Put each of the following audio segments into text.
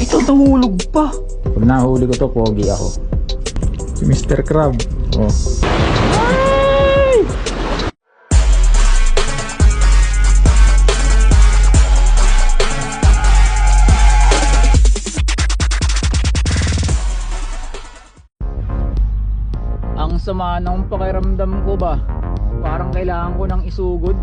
Ito, nahulog pa. Pag nahuli ko to, pogi ako. Si Mr. Crab. Oh. Ang sama ng pakiramdam ko ba? Parang kailangan ko ng isugod.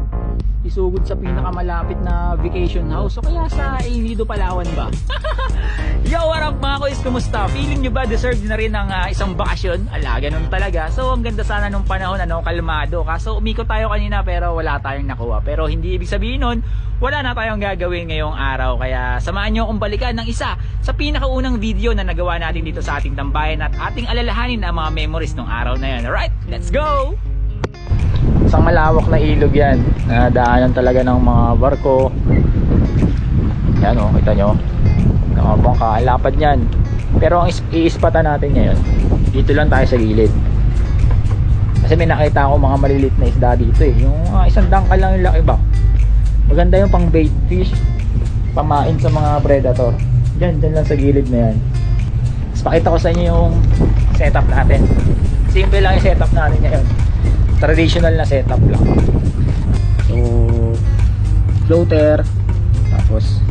Isugod sa pinakamalapit na vacation house o kaya sa El Palawan ba? Yo, what up mga kuys? Kumusta? Feeling nyo ba deserve na rin ng ah, isang bakasyon? Ala, ganun talaga. So, ang ganda sana nung panahon, ano, kalmado. Kaso, umikot tayo kanina pero wala tayong nakuha. Pero hindi ibig sabihin nun, wala na tayong gagawin ngayong araw. Kaya, samahan nyo akong balikan ng isa sa pinakaunang video na nagawa natin dito sa ating tambayan at ating alalahanin ang mga memories ng araw na yun. Alright, let's go! Isang malawak na ilog yan. Na daanan talaga ng mga barko. Yan o, kita nyo. Mga bangka, ang lapad yan. Pero ang is- iispatan natin ngayon, dito lang tayo sa gilid. Kasi may nakita ako mga malilit na isda dito eh. Yung mga isang dangkal lang yung laki ba? Maganda yung pang bait fish. Pamain sa mga predator. Diyan, diyan lang sa gilid na yan. Tapos pakita ko sa inyo yung setup natin. Simple lang yung setup natin ngayon traditional na setup lang. So floater tapos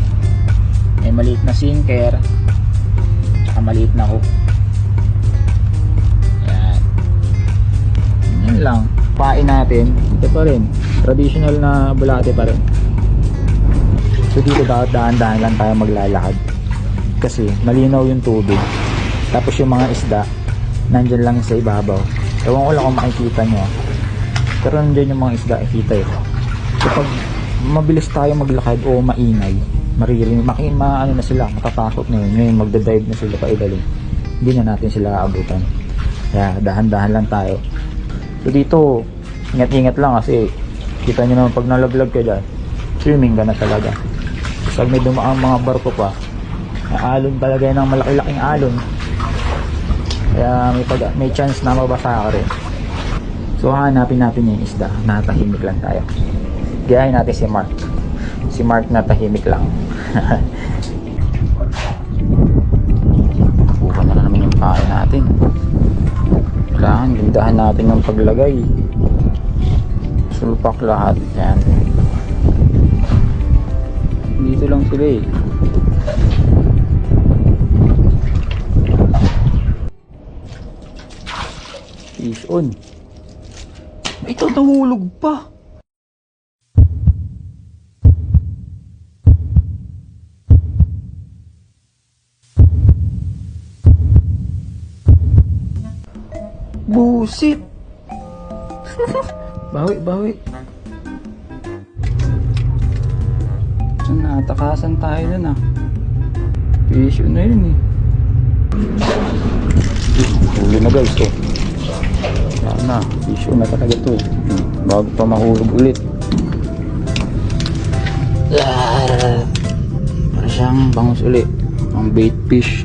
may maliit na sinker tsaka maliit na hook. Yan yan lang. Pain natin. Ito pa rin. Traditional na bulate pa rin. So dito dahan-dahan lang tayo maglalakad. Kasi malinaw yung tubig. Tapos yung mga isda nandyan lang sa ibabaw. Ewan ko lang kung makikita nyo. Pero nandyan yung mga isda nakikita eh. Kapag mabilis tayo maglakad o maingay maririnig maki, ma, ano na sila matatakot na yun. Ngayon magdadive na sila pa ilalim hindi na natin sila aabutan. Kaya dahan-dahan lang tayo. So dito ingat-ingat lang kasi kita nyo naman pag nalaglag ka dyan swimming ka na talaga. Pag may dumaang mga barko pa alon talaga ng malaki-laking alon. Kaya may, pag, may chance na mabasa ka rin So hanapin natin yung isda. Natahimik lang tayo. Gayahin natin si Mark. Si Mark natahimik lang. Takuha na naman yung pain natin. Kailangan gindahan natin yung paglagay. Sulpak lahat. Yan. Dito lang sila eh. Fish on. Ito, nahulog pa. Busit. bawi, bawi. Natakasan tayo dun ah. Fish on na yun eh. Huli na guys oh. Yan na. On na talaga to eh. Bago pa mahulog ulit. Para siyang bangus ulit. Ang bait fish.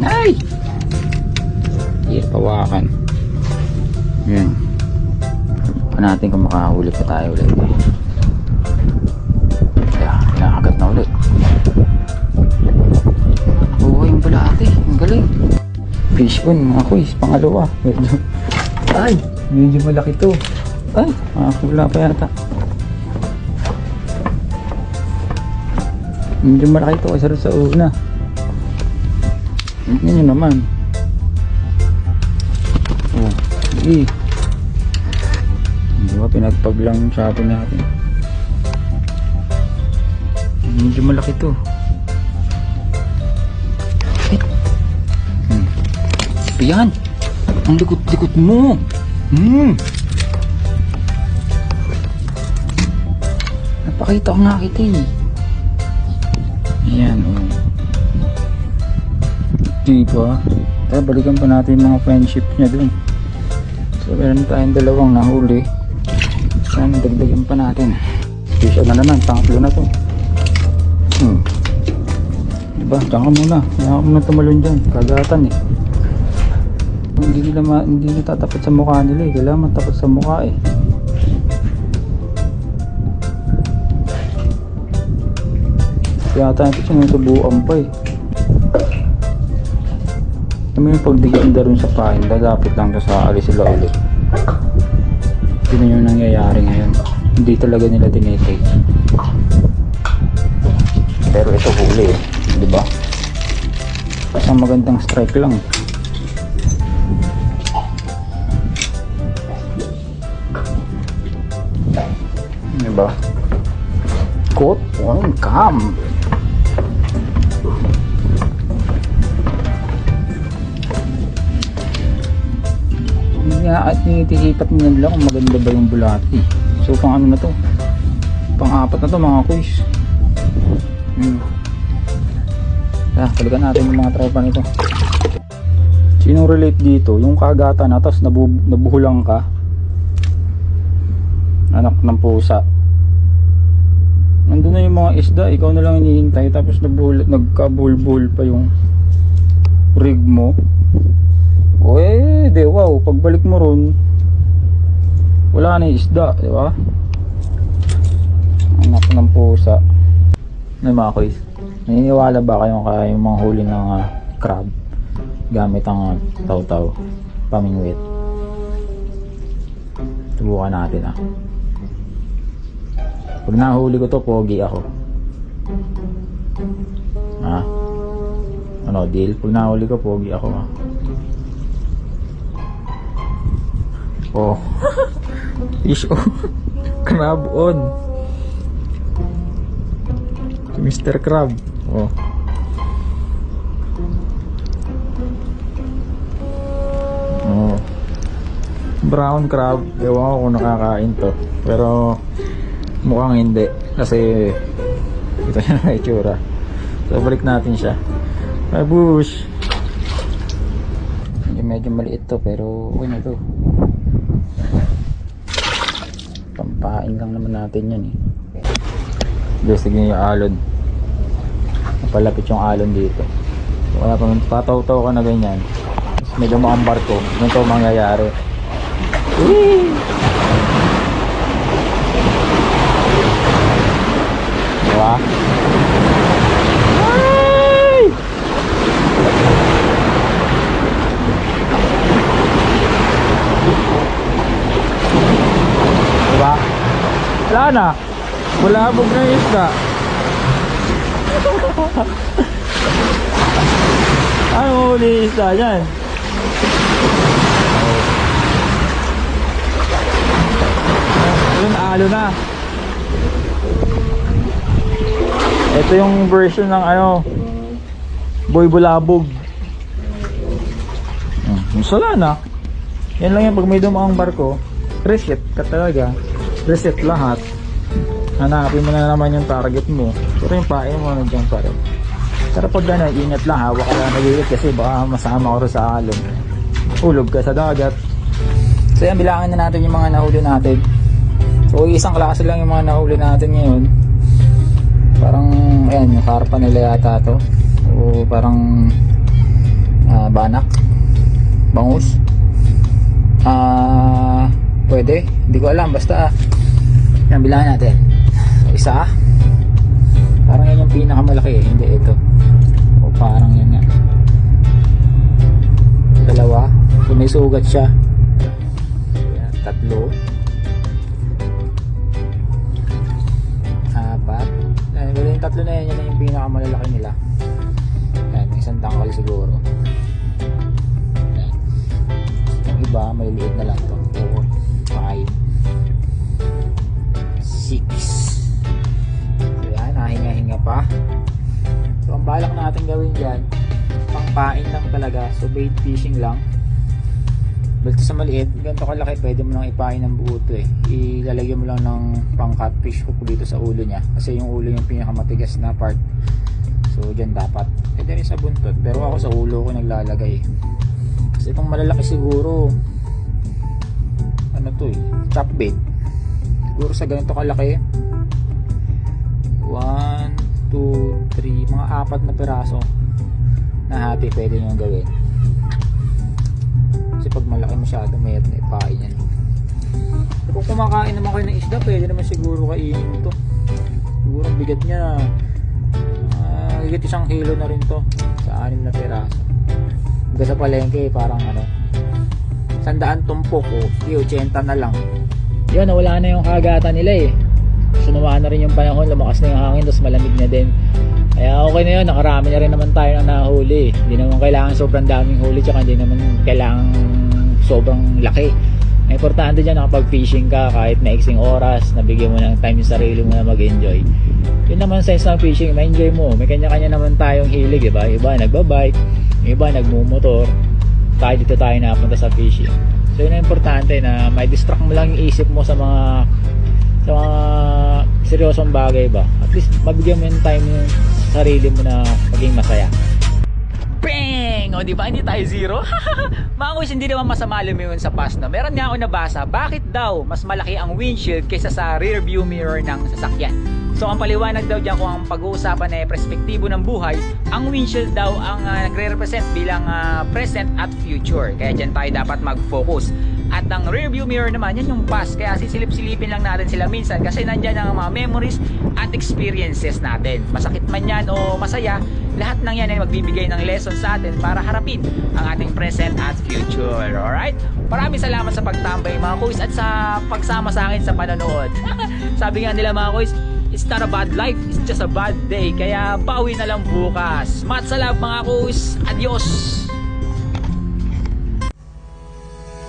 Ay! Hirap pawakan. Yan. Pa natin kung makahuli pa tayo ulit. Kaya, kinakagat na ulit. Oo, yung bulate. Ang galing. Fish on, mga kuys. Pangalawa. Medyo, ay, medyo malaki to. Ay, makakula pa yata. Medyo malaki to kasi sa una. Tignan nyo naman. Oh, sige. Di ba pinagpaglang yung shopping natin. Medyo malaki to. Ayan. Ang likot-likot mo. Hmm. Napakita ko nga kita eh. Ayan oh. Di ba? Tara, balikan pa natin mga friendship niya dun. So, meron tayong dalawang nahuli. Sana dagdagan pa natin. Fish na naman, pangatlo na to. Hmm. Diba? Diyan ka muna. Kaya ka muna tumalon dyan. Kagatan eh. Hindi nila ma hindi nila tatapat sa mukha nila eh. Kailangan matapat sa mukha eh. Yata natin sinusubukan pa eh. Kami yung pagdiganda rin sa pahinda, dapat lang to sa alis sila ulit. Yun yung nangyayari ngayon. Hindi talaga nila tinitake. Pero ito huli eh. Di ba? Isang magandang strike lang. Ba? On cam. Hindi nga at nitisipat mo lang kung maganda ba yung bulati. So pang ano na to? Pang apat na to mga kuys. Hmm. Ah, balikan natin yung mga tropa nito. Sino relate dito? Yung kagata na tapos nabu nabuhulang ka. Anak ng pusa. Nandun na yung mga isda, ikaw na lang hinihintay tapos nabuhul, nagkabulbul pa yung rig mo. O eh, di wow, pagbalik mo ron, wala na yung isda, di ba? Anak ng pusa. May mga kuys. Naniniwala ba kayong kaya yung mga huli ng ah, crab gamit ang ah, taw-taw, pamingwit? Subukan natin ah. Pag nahuli ko to, pogi ako. Ha? Ano, deal? Pag nahuli ko, pogi ako ha. Oh. Fish on. Crab on. Mr. Crab. Oh. Oh. Brown crab. Ewan ko kung nakakain to. Pero mukhang hindi. Kasi ito na ang itsura. So balik natin siya. Babush. Medyo, medyo maliit to pero okay na to. Pampain lang naman natin yan eh. Just tignan yung alon. Napalapit yung alon dito. Wala pa tataw-taw ka na ganyan. Medyo maambar ko. Ganito ang mangyayari. Whee! Diba? Ay! Diba? Wala na. Bulabog na yung isda. ano huli isda dyan? Ayun, alo na. Ito yung version ng ano, Boy Bulabog. Hmm, sala na. Yan lang yan pag may dumaang barko, reset ka talaga. Reset lahat. Hanapin mo na naman yung target mo. Pero yung pae mo nandiyan pa rin. Pero pag gano'n, ingat lang hawak ka lang nag kasi baka masama rin sa alon. Hulog ka sa dagat. So yan, bilangin na natin yung mga nahuli natin. So isang klase lang yung mga nahuli natin ngayon. Parang, ayan, yung karpa nila yata to. O parang ah, banak. Bangus. Ah, pwede. Hindi ko alam. Basta, yan, bilangin natin. Isa. Parang yan yung pinakamalaki eh. Hindi, ito. O parang yan nga. Dalawa. Kung may sugat siya. Yan, tatlo. Tatlo na yan yan yung pinakamalalaki nila. Yan, isang tangkal siguro. Yan. yung iba maliliit na lang to. 4 5 6 so yan, nahinga-hinga pa. So ang balak natin gawin dyan pangpain lang talaga. So bait fishing lang Basta sa maliit, ganito kalaki, pwede mo lang ipain ng buo to eh. Ilalagyan mo lang ng pang catfish hook dito sa ulo niya. Kasi yung ulo yung pinakamatigas na part. So, dyan dapat. Pwede rin sa buntot. Pero ako sa ulo ko naglalagay. Kasi kung malalaki siguro, ano to eh, chop bait. Siguro sa ganito kalaki, 1, 2, 3, mga apat na piraso na hati pwede nyo gawin. Kasi pag malaki masyado, mayat na ipain yan. Kung kumakain naman kayo ng isda, pwede naman siguro kainin ito. Siguro ang bigat niya Mahigit isang kilo na rin to sa anim na piraso. Hanggang sa palengke, parang ano, sandaan tumpok o di 80 na lang. Yun, nawala na yung kagatan nila eh. Sunumaan na rin yung panahon, lumakas na yung hangin, tapos malamig na din. Kaya okay na yun, nakarami na rin naman tayo ng nahuli. Hindi naman kailangan sobrang daming huli, tsaka hindi naman kailangan sobrang laki. Ang importante dyan, nakapag-fishing ka kahit maiksing oras, nabigyan mo ng time yung sarili mo na mag-enjoy. Yun naman sense ng fishing, ma-enjoy mo. May kanya-kanya naman tayong hilig, iba? Iba nagbabike, iba nagmumotor. Tayo dito tayo napunta sa fishing. So yun ang importante na may distract mo lang yung isip mo sa mga sa mga seryosong bagay ba. At least mabigyan mo yung time yung sarili mo na maging masaya. Bang! O di ba hindi tayo zero? Mga hindi naman masama lumingon sa past na. Meron nga ako nabasa, bakit daw mas malaki ang windshield kaysa sa rear view mirror ng sasakyan? So ang paliwanag daw dyan kung ang pag-uusapan ay perspektibo ng buhay, ang windshield daw ang ah, nagre-represent bilang ah, present at future. Kaya dyan tayo dapat mag-focus. At ang rear view mirror naman, yan yung past. Kaya sisilip-silipin lang natin sila minsan kasi nandyan ang mga memories at experiences natin. Masakit man yan o masaya, lahat ng yan ay magbibigay ng lesson sa atin para harapin ang ating present at future. Alright? Maraming salamat sa pagtambay mga kuys at sa pagsama sa akin sa panonood. Sabi nga nila mga kuys, it's not a bad life, it's just a bad day. Kaya bawi na lang bukas. Matsalab mga kuys. Adios!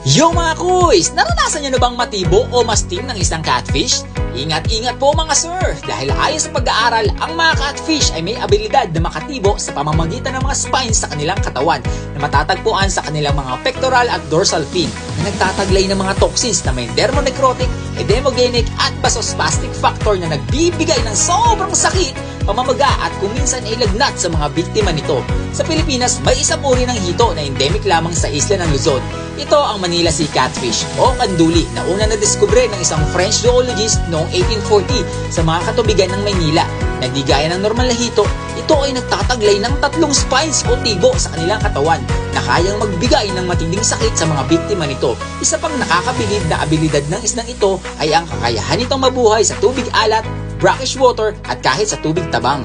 Yo mga kuys! Naranasan nyo na bang matibo o mastim ng isang catfish? Ingat-ingat po mga sir! Dahil ayon sa pag-aaral, ang mga catfish ay may abilidad na makatibo sa pamamagitan ng mga spines sa kanilang katawan na matatagpuan sa kanilang mga pectoral at dorsal fin na nagtataglay ng mga toxins na may dermonecrotic, edemogenic at vasospastic factor na nagbibigay ng sobrang sakit pamamaga at kuminsan ay lagnat sa mga biktima nito. Sa Pilipinas, may isang uri ng hito na endemic lamang sa isla ng Luzon. Ito ang Manila Sea Catfish o kanduli na una na diskubre ng isang French zoologist noong 1840 sa mga katubigan ng Maynila. Na di gaya ng normal na hito, ito ay nagtataglay ng tatlong spines o tibo sa kanilang katawan na kayang magbigay ng matinding sakit sa mga biktima nito. Isa pang nakakabilib na abilidad ng isnang ito ay ang kakayahan nitong mabuhay sa tubig alat brackish water at kahit sa tubig tabang.